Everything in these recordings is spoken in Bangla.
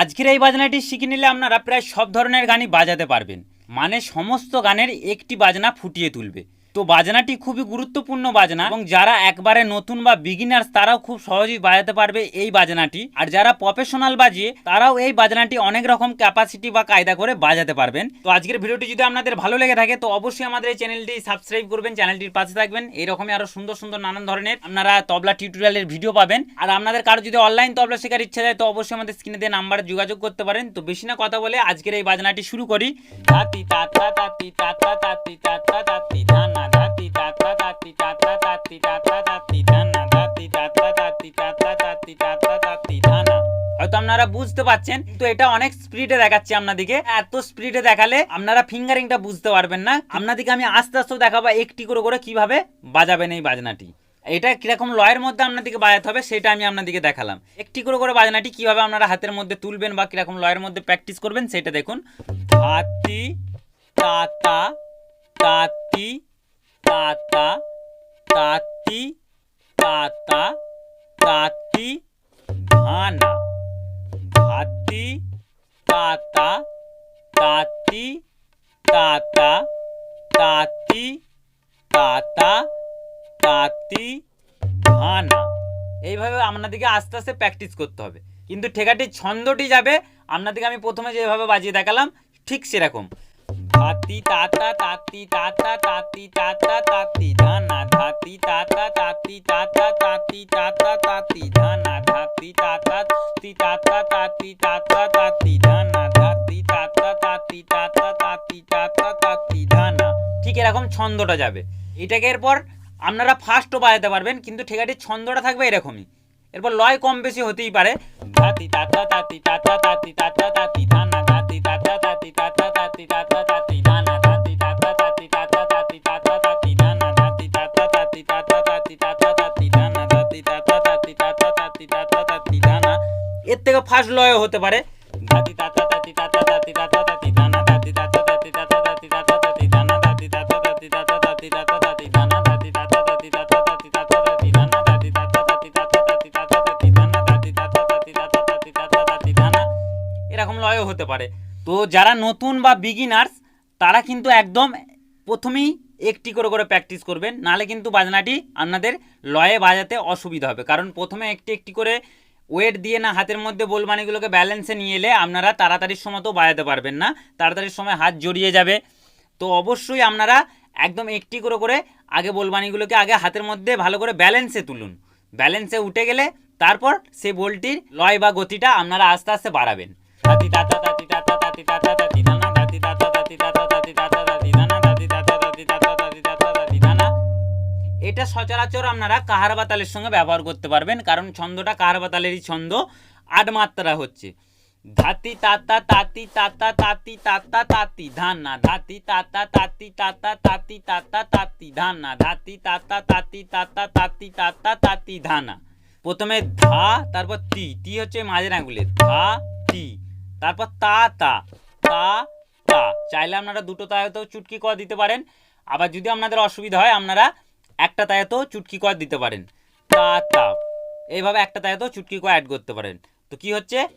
আজকের এই বাজনাটি শিখে নিলে আপনারা প্রায় সব ধরনের গানই বাজাতে পারবেন। মানে সমস্ত গানের একটি বাজনা ফুটিয়ে তুলবে। তো বাজনাটি খুবই গুরুত্বপূর্ণ বাজনা এবং যারা একবারে নতুন বা বিগিনার্স তারাও খুব সহজেই বাজাতে পারবে এই বাজনাটি। আর যারা প্রফেশনাল বাজিয়ে, তারাও এই বাজনাটি অনেক রকম ক্যাপাসিটি বা কায়দা করে বাজাতে পারবেন। তো আজকের ভিডিওটি যদি আপনাদের ভালো লেগে থাকে, তো অবশ্যই আমাদের এই চ্যানেলটি সাবস্ক্রাইব করবেন, চ্যানেলটির পাশে থাকবেন। এইরকমই আরও সুন্দর সুন্দর নানান ধরনের আপনারা তবলা টিউটোরিয়ালের ভিডিও পাবেন। আর আপনাদের কারও যদি অনলাইন তবলা শেখার ইচ্ছা যায়, তো অবশ্যই আমাদের স্ক্রিনে দিয়ে নাম্বারে যোগাযোগ করতে পারেন। তো বেশি না কথা বলে আজকের এই বাজনাটি শুরু করি। তাতি তাতা তাতি তাতা আপনারা বুঝতে পারছেন তো এটা অনেক স্পিডে দেখাচ্ছি আপনাদেরকে এত স্পিডে দেখালে আপনারা ফিঙ্গারিংটা বুঝতে পারবেন না। আপনাদেরকে আমি আস্তে আস্তে দেখাবো একটি করে করে কীভাবে বাজাবেন এই বাজনাটি। এটা কীরকম লয়ের মধ্যে আপনাদেরকে বাজাতে হবে, সেটা আমি আপনাদেরকে দেখালাম। একটি করে করে বাজনাটি কীভাবে আপনারা হাতের মধ্যে তুলবেন বা কীরকম লয়ের মধ্যে প্র্যাকটিস করবেন, সেটা দেখুন। হাতি, তাতি, তাতা তাতি তাতা, তাতি তাতা তাতি তাতা তাতি তাতা তাতি ধানা এইভাবে আপনাদেরকে আস্তে আস্তে প্র্যাকটিস করতে হবে কিন্তু ঠেকাটির ছন্দটি যাবে আপনাদেরকে আমি প্রথমে যেভাবে বাজিয়ে দেখালাম ঠিক সেরকম ধাতি তাতা তাতি তাতা তাতি তাতা তাতি ধানা ধাতি তাতা তাতি তাতা তাতি তাতা তাতি ধানা ধাতি তাতা তি তাতা তাতি তাতা তাতি ছন্দটা যাবে এটাকে এরপর আপনারা ফার্স্টও বাজাতে পারবেন কিন্তু ঠেকাটির ছন্দটা থাকবে এরকমই এরপর লয় কম বেশি হতেই পারে এর থেকে ফার্স্ট লয় হতে পারে তো যারা নতুন বা বিগিনার্স তারা কিন্তু একদম প্রথমেই একটি করে করে প্র্যাকটিস করবেন নাহলে কিন্তু বাজনাটি আপনাদের লয়ে বাজাতে অসুবিধা হবে। কারণ প্রথমে একটি একটি করে ওয়েট দিয়ে না হাতের মধ্যে বোলবানিগুলোকে ব্যালেন্সে নিয়ে এলে আপনারা তাড়াতাড়ির সময় তো বাজাতে পারবেন না, তাড়াতাড়ির সময় হাত জড়িয়ে যাবে। তো অবশ্যই আপনারা একদম একটি করে করে আগে বোলবানিগুলোকে আগে হাতের মধ্যে ভালো করে ব্যালেন্সে তুলুন। ব্যালেন্সে উঠে গেলে তারপর সে বলটির লয় বা গতিটা আপনারা আস্তে আস্তে বাড়াবেন। এটা সচরাচর আপনারা কাহারবা তালের সঙ্গে ব্যবহার করতে পারবেন, কারণ ছন্দটা কাহারবা তালেরই ছন্দ, আট মাত্রা হচ্ছে। ধাতি, তাতা, তাতি তাতা তাতি তাতা, তাতি ধানা ধাতি, তাতা, তাতি তাতা তাতি তাতা, তাতি ধানা ধাতি, তাতা, তাতি তাতা তাতি তাতা, তাতি ধানা প্রথমে ধা, তারপর তি। তি হচ্ছে মাঝের আঙুলে ধা, তি। তারপর তা তা। তা তা। চাইলে আপনারা দুটো তায়তেও চুটকি কর দিতে পারেন। আবার যদি আপনাদের অসুবিধা হয়, আপনারা একটা তায়তেও চুটকি কর দিতে পারেন। তা তা। এইভাবে একটা তায়তেও চুটকি কর অ্যাড করতে পারেন। তো কি হচ্ছে?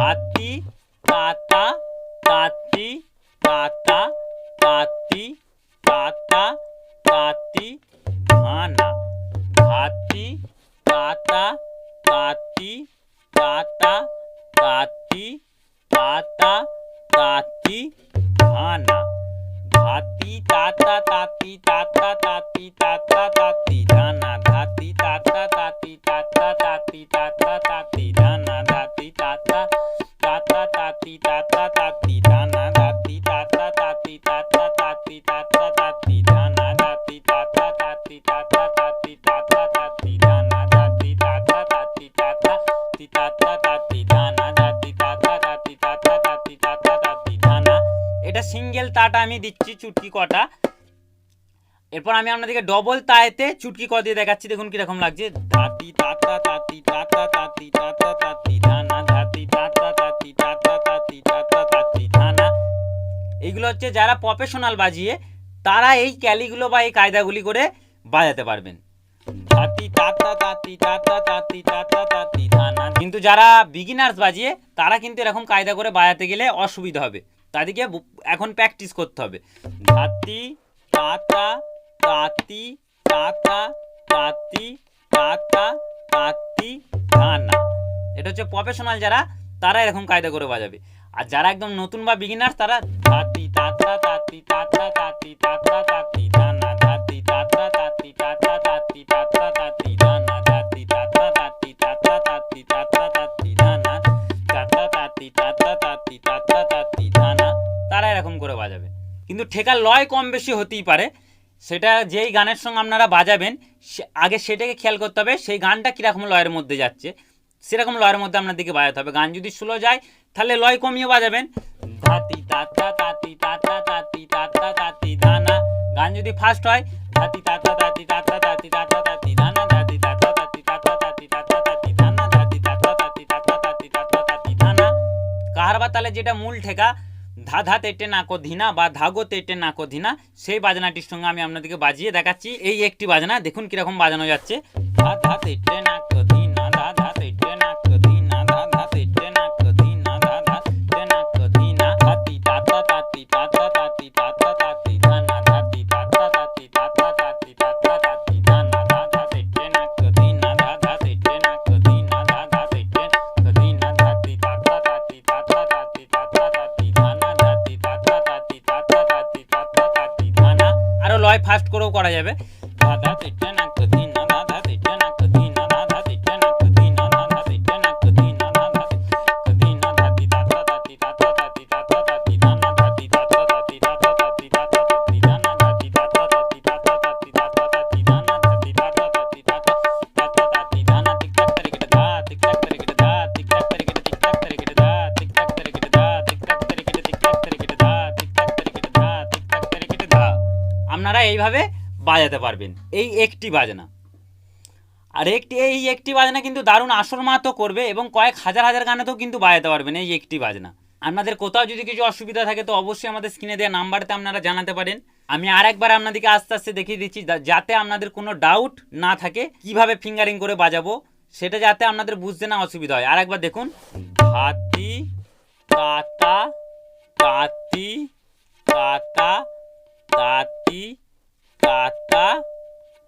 হাতি তাতা তাতি পাতা তাতা এটা সিঙ্গেল তাটা আমি দিচ্ছি চুটকি কটা। এরপর আমি আপনাদেরকে ডবল তায়েতে চুটকি ক দিয়ে দেখাচ্ছি দেখুন কীরকম লাগছে ধাতি তাতা তাতি তাতা তাতি তাতা তাতি ধানা ধাতি তাতা তাতি তাতা তাতি তাতা তাতি ধানা এইগুলো হচ্ছে যারা প্রফেশনাল বাজিয়ে তারা এই ক্যালিগুলো বা এই কায়দাগুলি করে বাজাতে পারবেন তাতি তাতা তাতি তাতা তাতি তাতা তাতি ধানা কিন্তু যারা বিগিনার্স বাজিয়ে তারা কিন্তু এরকম কায়দা করে বাজাতে গেলে অসুবিধা হবে তাদেরকে এখন প্র্যাকটিস করতে হবে ধাতি তাতা তাতি তাতা তাতি তাতা তাতি ধানা এটা হচ্ছে প্রফেশনাল যারা তারা এরকম কায়দা করে বাজাবে আর যারা একদম নতুন বা বিগিনার তারা ধাতি তাতা তাতি তাতা তাতি তাতা তাতি ধানা ধাতি তাতা তাতি তাতা তাতি তাতা তাতি ধানা ধাতি তাতা তাতি তাতা তাতি তাতা তাতি ধানা তাতা তাতি তাতা তাতি তাতা তাতি ধানা তারা এরকম করে বাজাবে কিন্তু ঠেকার লয় কম বেশি হতেই পারে সেটা যেই গানের সঙ্গে আপনারা বাজাবেন আগে সেটাকে খেয়াল করতে হবে সেই গানটা কীরকম লয়ের মধ্যে যাচ্ছে সেরকম লয়ের মধ্যে আপনাদেরকে বাজাতে হবে গান যদি স্লো যায় তাহলে লয় কমিয়ে বাজাবেন গান যদি ফাস্ট হয় কাহার বা তালে যেটা মূল ঠেকা ধা টেনাকো ধিনা বা ধাগো তেটে নাকো ধিনা, সেই বাজনাটির সঙ্গে আমি আপনাদেরকে বাজিয়ে দেখাচ্ছি। এই একটি বাজনা, দেখুন কীরকম বাজানো যাচ্ছে। ধাধাতে ধা করা যাবে। ধা আপনারা এইভাবে বাজাতে পারবেন। এই একটি বাজনা। আর একটি এই একটি বাজনা কিন্তু দারুণ আসর মাহাতো করবে এবং কয়েক হাজার হাজার গানেতেও কিন্তু বাজাতে পারবেন এই একটি বাজনা। আপনাদের কোথাও যদি কিছু অসুবিধা থাকে তো অবশ্যই আমাদের স্ক্রিনে দেওয়া নাম্বারতে আপনারা জানাতে পারেন। আমি আর একবার আপনাদেরকে আস্তে আস্তে দেখিয়ে দিচ্ছি যাতে আপনাদের কোনো ডাউট না থাকে, কীভাবে ফিঙ্গারিং করে বাজাবো, সেটা যাতে আপনাদের বুঝতে না অসুবিধা হয়। আর একবার দেখুন। হাতি তাতা, তাতি তাতা, তাতি তাতা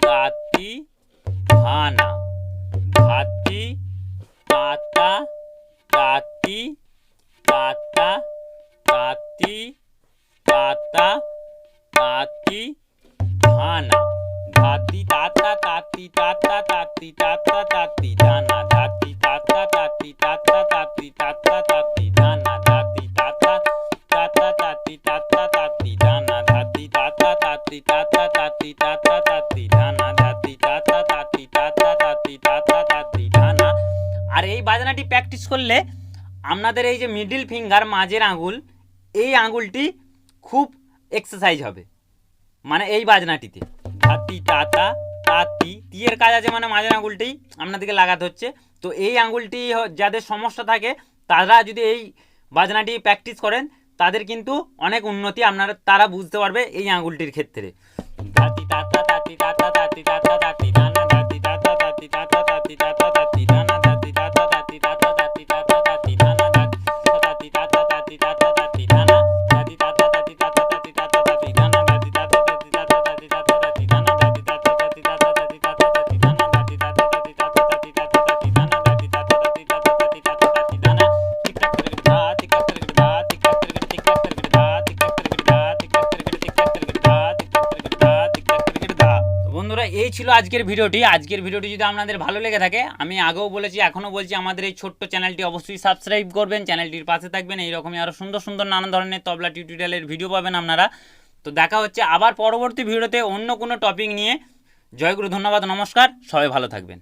তাতি ধানা ধাতি তাতা তাতি তাতা তাতি তাতা তাতি ধানা ধাতি তাতা তাতি তাতা তাতি তাতা তাতি ধানা ধাতি করলে আপনাদের এই যে মিডিল ফিঙ্গার মাঝের আঙুল, এই আঙুলটি খুব এক্সারসাইজ হবে। মানে এই বাজনাটিতে। ধাতি, তাতা, তাতি তিয়ের কাজ আছে মানে মাঝের আঙুলটি আপনাদেরকে লাগাতে হচ্ছে। তো এই আঙুলটি যাদের সমস্যা থাকে, তারা যদি এই বাজনাটি প্র্যাকটিস করেন, তাদের কিন্তু অনেক উন্নতি আপনারা, তারা বুঝতে পারবে এই আঙুলটির ক্ষেত্রে। ধাতি, তাতা, তাতি তাতা তাতি তাতা, তাতি ধানা ধাতি তাতা, তাতি তাতা তাতি, তাতা বন্ধুরা, এই ছিল আজকের ভিডিওটি। আজকের ভিডিওটি যদি আপনাদের ভালো লেগে থাকে, আমি আগেও বলেছি, এখনও বলছি, আমাদের এই ছোট্ট চ্যানেলটি অবশ্যই সাবস্ক্রাইব করবেন, চ্যানেলটির পাশে থাকবেন, এইরকমই আরও সুন্দর সুন্দর নানা ধরনের তবলা টিউটোরিয়ালের ভিডিও পাবেন আপনারা। তো দেখা হচ্ছে আবার পরবর্তী ভিডিওতে অন্য কোনো টপিক নিয়ে। জয়গুরু ধন্যবাদ, নমস্কার, সবাই ভালো থাকবেন।